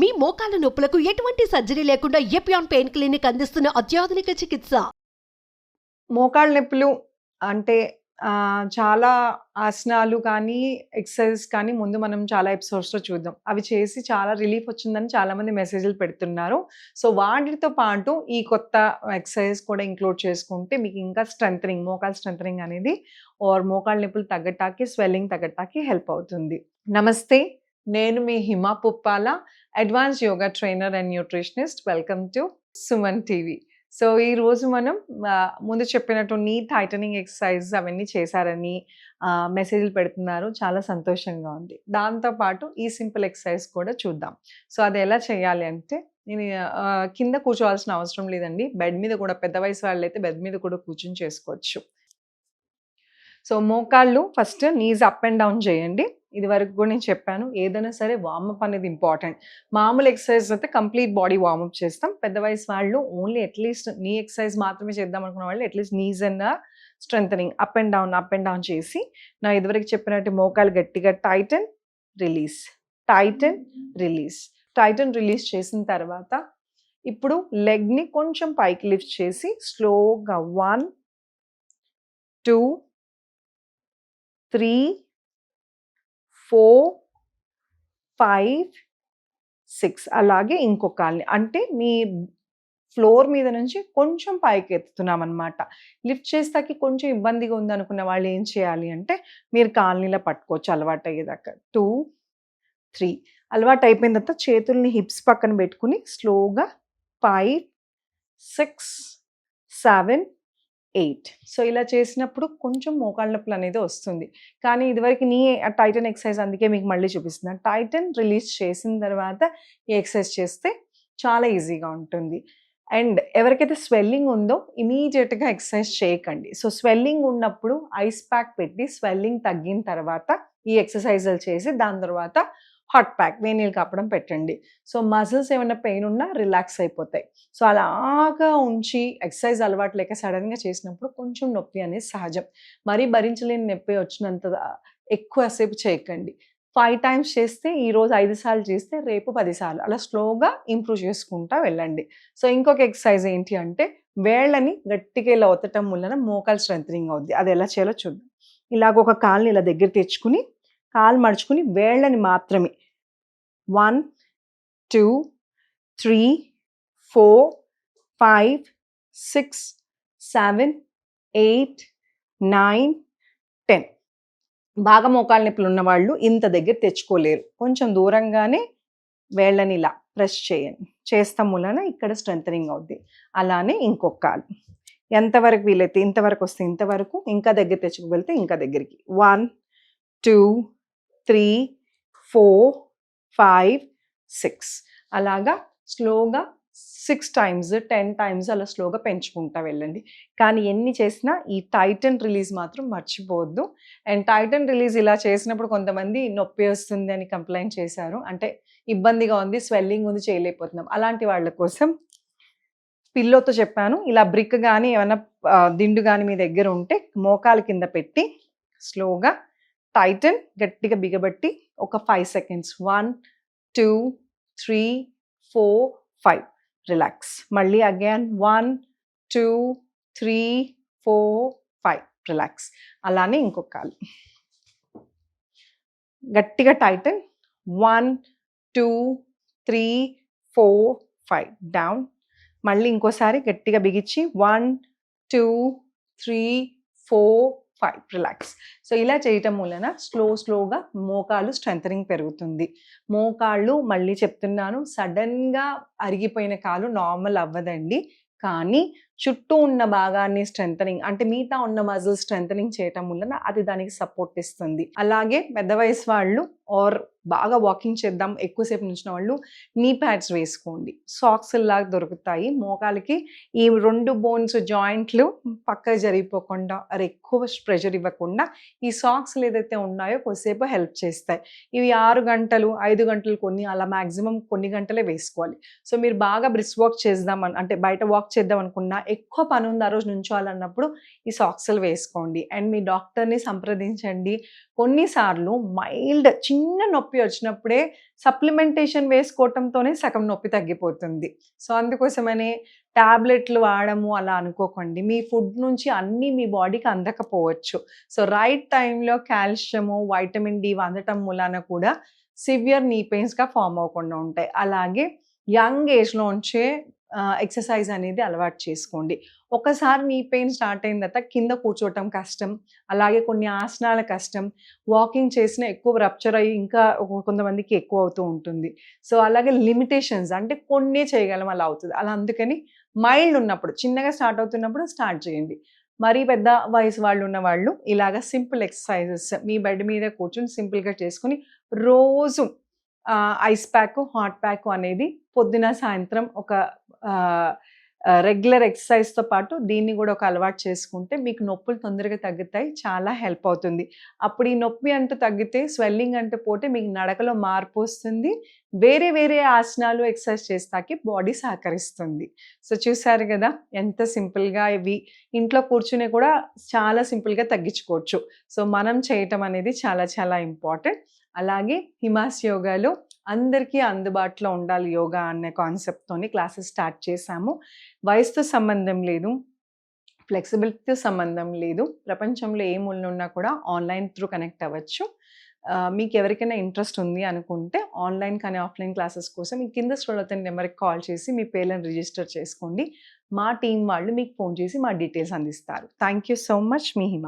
మీ మోకాల నొప్పులకు ఎటువంటి సర్జరీ లేకుండా ఎపియాన్ పెయిన్ క్లినిక్ అందిస్తున్న అత్యాధునిక చికిత్స? మోకాళ్ళ నొప్పులు అంటే చాలా ఆసనాలు కానీ ఎక్సర్సైజ్ కానీ ముందు మనం చాలా ఎపిసోడ్స్లో చూద్దాం. అవి చేసి చాలా రిలీఫ్ వచ్చిందని చాలామంది మెసేజ్లు పెడుతున్నారు. సో వాటితో పాటు ఈ కొత్త ఎక్సర్సైజ్ కూడా ఇంక్లూడ్ చేసుకుంటే మీకు ఇంకా స్ట్రెంథనింగ్ మోకాల్ స్ట్రెంథనింగ్ అనేది ఓర్ మోకాళ్ళ నొప్పులు తగ్గటానికి స్వెల్లింగ్ తగ్గటానికి హెల్ప్ అవుతుంది. నమస్తే. నేను మీ Hima Puppala advance yoga trainer and nutritionist. Welcome to Suman TV so ఈ రోజు మనం ముందు చెప్పినట్టు నీ టైటనింగ్ ఎక్సర్సైజ్ అవన్నీ చేశారని మెసేజ్లు పెడుతున్నారు. చాలా సంతోషంగా ఉంది. దాంతోపాటు ఈ సింపుల్ ఎక్సర్సైజ్ కూడా చూద్దాం. సో అది ఎలా చేయాలి అంటే నేను కింద కూర్చోవాల్సిన అవసరం లేదండి. బెడ్ మీద కూడా పెద్ద వయసు వాళ్ళు అయితే బెడ్ మీద కూడా కూర్చొని చేసుకోవచ్చు. సో మోకాళ్ళు first knees up and down చేయండి. ఇది వరకు కూడా నేను చెప్పాను. ఏదైనా సరే వార్మప్ అనేది ఇంపార్టెంట్ మామూలు ఎక్సర్సైజ్ అయితే కంప్లీట్ బాడీ వార్మప్ చేస్తాం. పెద్ద వయసు వాళ్ళు ఓన్లీ అట్లీస్ట్ నీ ఎక్సర్సైజ్ మాత్రమే చేద్దాం అనుకున్న వాళ్ళు at least knees and strengthening up and down up and down చేసి నా ఇదివరకు చెప్పినట్టు మోకాలు గట్టిగా tighten release tighten release tighten release చేసిన తర్వాత ఇప్పుడు లెగ్ని కొంచెం పైకి లిఫ్ట్ చేసి స్లోగా one two three four five six అలాగే ఇంకొక కాల్ని అంటే మీ ఫ్లోర్ మీద నుంచి కొంచెం పైకి ఎత్తుతున్నాం అనమాట లిఫ్ట్ చేస్తాకి కొంచెం ఇబ్బందిగా ఉందనుకున్న వాళ్ళు ఏం చేయాలి అంటే మీరు కాలనీలో పట్టుకోవచ్చు అలవాటు అయ్యేదాకా. Two three. అలవాటు అయిపోయిన తర్వాత చేతుల్ని హిప్స్ పక్కన పెట్టుకుని స్లోగా five six seven eight. So ఇలా చేసినప్పుడు కొంచెం మోకాళ్ళ నొప్పులు అనేది వస్తుంది. కానీ ఇదివరకు నీ టైటన్ ఎక్సర్సైజ్ అందుకే మీకు మళ్ళీ చూపిస్తున్నాను టైటన్ రిలీజ్ చేసిన తర్వాత ఈ ఎక్సర్సైజ్ చేస్తే చాలా ఈజీగా ఉంటుంది. అండ్ ఎవరికైతే స్వెల్లింగ్ ఉందో ఇమీడియట్గా ఎక్సర్సైజ్ చేయకండి. సో స్వెల్లింగ్ ఉన్నప్పుడు ఐస్ ప్యాక్ పెట్టి స్వెల్లింగ్ తగ్గిన తర్వాత ఈ ఎక్సర్సైజులు చేసి దాని తర్వాత హాట్ ప్యాక్ వేనీలు నీళ్ళు పెట్టండి. సో మజిల్స్ ఏమైనా పెయిన్ ఉన్నా రిలాక్స్ అయిపోతాయి. సో అలాగా ఉంచి ఎక్సర్సైజ్ అలవాటు లేక సడన్గా చేసినప్పుడు కొంచెం నొప్పి అనేది సహజం. మరీ భరించలేని నొప్పి వచ్చినంత ఎక్కువసేపు చేయకండి. ఫైవ్ టైమ్స్ చేస్తే ఈరోజు ఐదు సార్లు చేస్తే రేపు పదిసార్లు అలా స్లోగా ఇంప్రూవ్ చేసుకుంటా వెళ్ళండి. సో ఇంకొక ఎక్సర్సైజ్ ఏంటి అంటే వేళ్ళని గట్టిగా ఇలా ఒత్తటం వలన మోకాలు స్ట్రెంథనింగ్ అవుద్ది. అది ఎలా చేయాలో చూద్దాం. ఇలాగ ఒక కాల్ని ఇలా దగ్గర తెచ్చుకుని కాలు మడుచుకుని వేళ్ళని మాత్రమే. One two three four five six seven eight nine ten. బాగా మోకాలు నొప్పులు ఉన్నవాళ్ళు ఇంత దగ్గర తెచ్చుకోలేరు. కొంచెం దూరంగానే వేళ్ళని ఇలా ప్రెస్ చేయండి. చేస్తాం మూలన ఇక్కడ స్ట్రెంథనింగ్ అవుద్ది. అలానే ఇంకొక కాలు. ఎంతవరకు వీలైతే ఇంతవరకు వస్తే ఇంతవరకు ఇంకా దగ్గర తెచ్చుకోగలితే ఇంకా దగ్గరికి. One two three four five six. అలాగా స్లోగా సిక్స్ టైమ్స్ టెన్ టైమ్స్ అలా స్లోగా పెంచుకుంటా వెళ్ళండి. కానీ ఎన్ని చేసినా ఈ టైటన్ రిలీజ్ మాత్రం మర్చిపోవద్దు. అండ్ టైటన్ రిలీజ్ ఇలా చేసినప్పుడు కొంతమంది నొప్పి వస్తుంది అని కంప్లైంట్ చేశారు. అంటే ఇబ్బందిగా ఉంది స్వెల్లింగ్ ఉంది చేయలేకపోతున్నాం. అలాంటి వాళ్ళ కోసం పిల్లోతో చెప్పాను. ఇలా బ్రిక్ కానీ ఏమైనా దిండు కానీ మీ దగ్గర ఉంటే మోకాలు కింద పెట్టి స్లోగా టైటన్ గట్టిగా బిగబట్టి ఒక five seconds one two three four five relax మళ్ళీ again one two three four five relax అలానే ఇంకొక కాలు. గట్టిగా tighten one two three four five down మళ్ళీ ఇంకోసారి గట్టిగా బిగించి. One two three four five relax. So ఇలా చేయటం వలన స్లో స్లోగా మోకాళ్ళు స్ట్రెంథనింగ్ పెరుగుతుంది. మోకాళ్ళు మళ్ళీ చెప్తున్నాను సడన్గా అరిగిపోయిన కాలు నార్మల్ అవ్వదండి. కానీ చుట్టూ ఉన్న భాగాన్ని స్ట్రెంథనింగ్ అంటే మిగతా ఉన్న మజిల్ స్ట్రెంథనింగ్ చేయటం వలన అది దానికి సపోర్ట్ ఇస్తుంది. అలాగే పెద్ద వయసు వాళ్ళు ఆర్ బాగా వాకింగ్ చేద్దాం ఎక్కువసేపు నుంచిన వాళ్ళు నీ ప్యాడ్స్ వేసుకోండి. సాక్స్ లాగా దొరుకుతాయి. మోకాలకి ఈ రెండు బోన్స్ జాయింట్లు పక్క జరిగిపోకుండా అరే ఎక్కువ ప్రెషర్ ఇవ్వకుండా ఈ సాక్స్లు ఏదైతే ఉన్నాయో కొద్దిసేపు హెల్ప్ చేస్తాయి. ఇవి ఆరు గంటలు ఐదు గంటలు కొన్ని అలా మాక్సిమం కొన్ని గంటలే వేసుకోవాలి. సో మీరు బాగా బ్రిస్ వాక్ చేద్దాం అంటే బయట వాక్ చేద్దాం అనుకున్నా ఎక్కువ పని ఉంది ఆ రోజు నుంచోవాలన్నప్పుడు ఈ సాక్స్లు వేసుకోండి. అండ్ మీ డాక్టర్ని సంప్రదించండి. కొన్నిసార్లు మైల్డ్ చిన్న చిన్న నొప్పి వచ్చినప్పుడే సప్లిమెంటేషన్ వేసుకోవటంతోనే సగం నొప్పి తగ్గిపోతుంది. సో అందుకోసమనే టాబ్లెట్లు వాడము అలా అనుకోకండి. మీ ఫుడ్ నుంచి అన్నీ మీ బాడీకి అందకపోవచ్చు. సో రైట్ టైంలో కాల్షియము వైటమిన్ డి అందటం మూలాన కూడా సివియర్ నీ పెయిన్స్గా ఫామ్ అవ్వకుండా ఉంటాయి. అలాగే యంగ్ ఏజ్లోంచే ఎక్సర్సైజ్ అనేది అలవాటు చేసుకోండి. ఒకసారి నీ పెయిన్ స్టార్ట్ అయిన తర్వాత కింద కూర్చోవటం కష్టం అలాగే కొన్ని ఆసనాల కష్టం వాకింగ్ చేసిన ఎక్కువ రప్చర్ అయ్యి ఇంకా కొంతమందికి ఎక్కువ అవుతూ ఉంటుంది. సో అలాగే లిమిటేషన్స్ అంటే కొన్ని చేయగలం అలా అవుతుంది. అలా అందుకని మైల్డ్ ఉన్నప్పుడు చిన్నగా స్టార్ట్ అవుతున్నప్పుడు స్టార్ట్ చేయండి. మరీ పెద్ద వయసు వాళ్ళు ఉన్న వాళ్ళు ఇలాగ సింపుల్ ఎక్సర్సైజెస్ మీ బెడ్ మీద కూర్చొని సింపుల్గా చేసుకుని రోజు ఐస్ ప్యాక్ హాట్ ప్యాక్ అనేది పొద్దున సాయంత్రం ఒక రెగ్యులర్ ఎక్సర్సైజ్తో పాటు దీన్ని కూడా ఒక అలవాటు చేసుకుంటే మీకు నొప్పులు తొందరగా తగ్గుతాయి చాలా హెల్ప్ అవుతుంది. అప్పుడు ఈ నొప్పి అంటూ తగ్గితే స్వెల్లింగ్ అంటూ పోతే మీకు నడకలో మార్పు వస్తుంది. వేరే వేరే ఆసనాలు ఎక్సర్సైజ్ చేస్తాకి బాడీ సహకరిస్తుంది. సో చూసారు కదా ఎంత సింపుల్గా ఇవి. ఇంట్లో కూర్చుని కూడా చాలా సింపుల్గా తగ్గించుకోవచ్చు. సో మనం చేయటం అనేది చాలా చాలా ఇంపార్టెంట్ అలాగే హిమాస్ యోగాలో అందరికీ అందుబాటులో ఉండాలి యోగా అనే కాన్సెప్ట్తోని క్లాసెస్ స్టార్ట్ చేశాము. వయసుతో సంబంధం లేదు ఫ్లెక్సిబిలిటీతో సంబంధం లేదు ప్రపంచంలో ఏ మూలన ఉన్నా కూడా ఆన్లైన్ త్రూ కనెక్ట్ అవ్వచ్చు. మీకు ఎవరికైనా ఇంట్రెస్ట్ ఉంది అనుకుంటే ఆన్లైన్ కానీ ఆఫ్లైన్ క్లాసెస్ కోసం మీ కింద స్టోర్ అవుతున్న నెంబర్కి కాల్ చేసి మీ పేర్లను రిజిస్టర్ చేసుకోండి. మా టీం వాళ్ళు మీకు ఫోన్ చేసి మా డీటెయిల్స్ అందిస్తారు. థ్యాంక్ యూ సో మచ్ మీ హిమ.